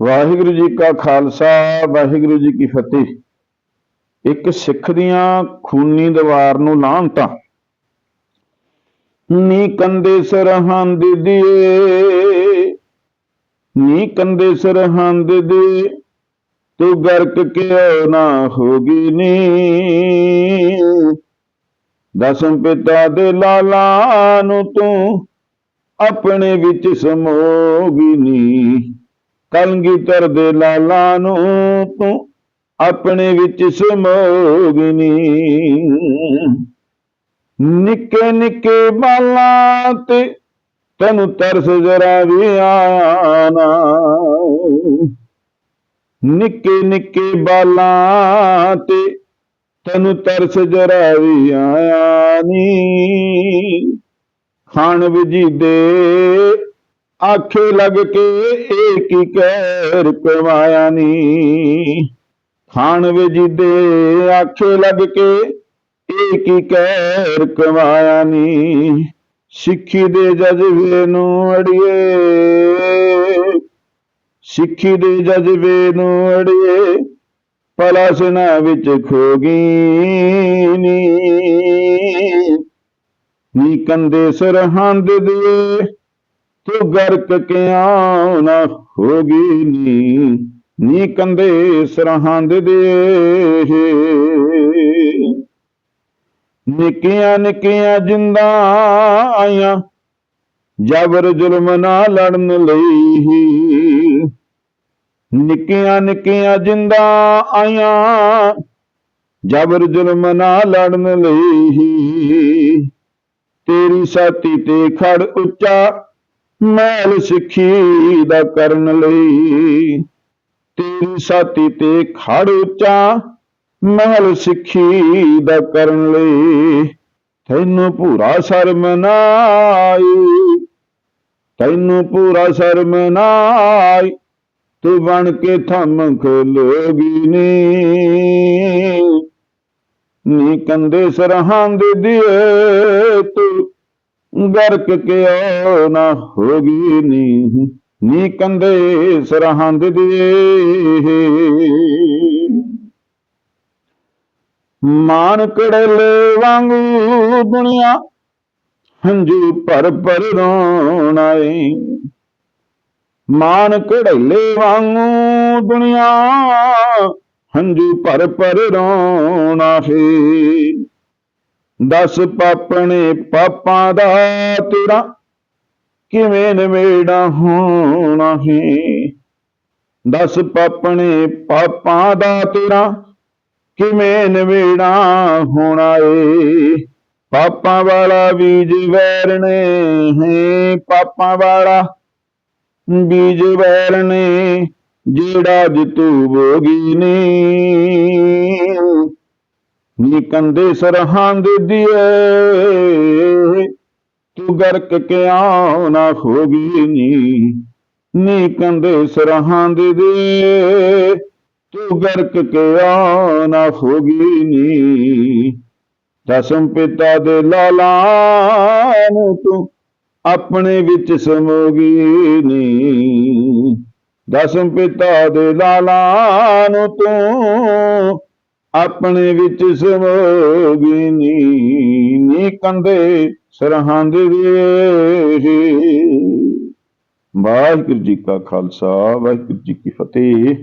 ਵਾਹਿਗੁਰੂ ਜੀ ਕਾ ਖਾਲਸਾ, ਵਾਹਿਗੁਰੂ ਜੀ ਕੀ ਫਤਿਹ। ਇੱਕ ਸਿੱਖ ਦੀਆਂ ਖੂਨੀ ਦੀਵਾਰ ਨੂੰ ਲਾਂਤਾ ਨੀ ਕੰਦੇ ਸਰਹੰਦ ਦੀਏ, ਨੀ ਕੰਦੇ ਸਰਹੰਦ ਦੀ ਤੂੰ ਗਰਕ ਕਿਉ ਨਾ ਹੋਗੀ ਨੀ? ਦਸਮ ਪਿਤਾ ਦੇ ਲਾਲਾ ਨੂੰ ਤੂੰ ਆਪਣੇ ਵਿੱਚ ਸਮੋਗੀ ਨੀ। ਕਲਗੀਧਰ ਦੇ ਲਾਲਾ ਨੂੰ ਤੂੰ ਆਪਣੇ ਵਿੱਚ ਸਮੋਗਨੀ ਨਿੱਕੇ ਨਿੱਕੇ ਬਾਲਾਂ ਤੇ ਤੈਨੂੰ ਤਰਸ ਜਰਾ ਵੀ ਆਇਆ ਨਿੱਕੇ ਨਿੱਕੇ ਬਾਲਾਂ ਤੇ ਤੈਨੂੰ ਤਰਸ ਜਰਾ ਵੀ ਆਇਆ ਨੀ। ਖਾਣ ਵਜੀਦੇ ਆਖੇ ਲੱਗ ਕੇ ਏਕ ਹੀ ਕਹਿਰ ਕਮਾਇਆ ਨੀ। ਖਾਣ ਵਜੀਦੇ ਆਖੇ ਲੱਗ ਕੇ ਏਕ ਹੀ ਕਹਿਰ ਕਮਾਇਆ ਨੀ। ਸਿੱਖੀ ਦੇ ਜਜ਼ਬੇ ਨੂੰ ਅੜੀਏ। ਸਿੱਖੀ ਦੇ ਜਜ਼ਬੇ ਨੂੰ ਅੜੀਏ। ਪਲਾਸਨਾ ਵਿੱਚ ਖੋ ਗਈ ਨੀ। ਨੀ ਕੰਦੇ ਸਰਹੰਦ ਦੇ ਤੂੰ ਗਰਕ ਕਿਉਂ ਨਾ ਹੋਗੀ ਨੀ ਨੀ ਕੰਦੇ ਸਰਹੰਦ ਦੇ ਨਿੱਕੀਆਂ ਨਿੱਕੀਆਂ ਜਿੰਦਾਂ ਆਈਆਂ, ਜਬਰ ਜ਼ੁਲਮ ਨਾ ਲੜਨ ਲਈ। ਨਿੱਕੀਆਂ ਨਿੱਕੀਆਂ ਜਿੰਦਾ ਆਈਆਂ, ਜਬਰ ਜ਼ੁਲਮ ਨਾ ਲੜਨ ਲਈ। ਤੇਰੀ ਸਾਥੀ ਤੇ ਖੜ ਉੱਚਾ ਮਹਿਲ ਸਿੱਖੀ ਦਾ ਕਰਨ ਲਈ। ਤੇਰੀ ਸਾਥੀ ਤੇ ਖੜ ਉੱਚਾ ਮਹਿਲ ਸਿੱਖੀ ਦਾ ਕਰਨ ਲਈ। ਤੈਨੂੰ ਪੂਰਾ ਸ਼ਰਮ ਨਾ ਤੈਨੂੰ ਪੂਰਾ ਸ਼ਰਮ ਨਾ ਆਈ। ਤੂੰ ਬਣ ਕੇ ਥੰਮ ਖਲੋਗੀ ਨੀ। ਨੀ ਕੰਦੇ ਸਰਹੰਦ ਦੀਏ ਗਰਕ ਕਿਉ ਨਾ ਹੋਗੀ ਨੀ ਨੀ ਕੰਦੇ ਸਰਹੰਦ ਦੀਏ ਮਾਨ ਕੜਲੇ ਵਾਂਗੂ ਦੁਨੀਆ ਹੰਝੂ ਭਰ ਭਰ ਰੋਣਾ ਏ ਮਾਨ ਕੜਲੇ ਵਾਂਗੂ ਦੁਨੀਆ ਹੰਝੂ ਭਰ ਭਰ ਰੋਣਾ ਹੈ ਦਸ ਪਾਪਣੇ ਪਾਪਾਂ ਦਾ ਤੇਰਾ ਕਿਵੇਂ ਨਵੇੜਾ ਹੋਣਾ ਹੈ? ਦਸ ਪਾਪਣੇ ਪਾਪਾਂ ਦਾ ਤੇਰਾ ਕਿਵੇਂ ਨਵੇੜਾ ਹੋਣਾ ਏ? ਪਾਪਾਂ ਵਾਲਾ ਬੀਜ ਵੈਰਨੇ ਹੈ, ਪਾਪਾਂ ਵਾਲਾ ਬੀਜ ਵੈਰਨੇ, ਜਿਹੜਾ ਜਿਤੂ ਬੋਗੀ ਨੇ। ਨੀ ਕੰਦੇ ਸਰਹੰਦ ਦੀਏ। ਤੂੰ ਗਰਕ ਕਿਉਂ ਨਾ ਹੋਗੀ ਨੀ ਨੀ ਕੰਦੇ ਸਰਹੰਦ ਦੇ ਤੂੰ ਗਰਕ ਕਿਉਂ ਨਾ ਹੋਗੀ ਨੀ ਦਸਮ ਪਿਤਾ ਦੇ ਲਾਲਾਂ ਨੂੰ ਤੂੰ ਆਪਣੇ ਵਿੱਚ ਸਮੋਗੀ ਨੀ। ਦਸਮ ਪਿਤਾ ਦੇ ਲਾਲਾਂ ਨੂੰ ਤੂੰ ਆਪਣੇ ਵਿੱਚ ਸਮੋਗੀ ਨੀ ਨੀ ਕੰਦੇ ਸਰਹੰਦ ਦੇ ਵਾਹਿਗੁਰੂ ਜੀ ਕਾ ਖਾਲਸਾ, ਵਾਹਿਗੁਰੂ ਜੀ ਕੀ ਫਤਿਹ।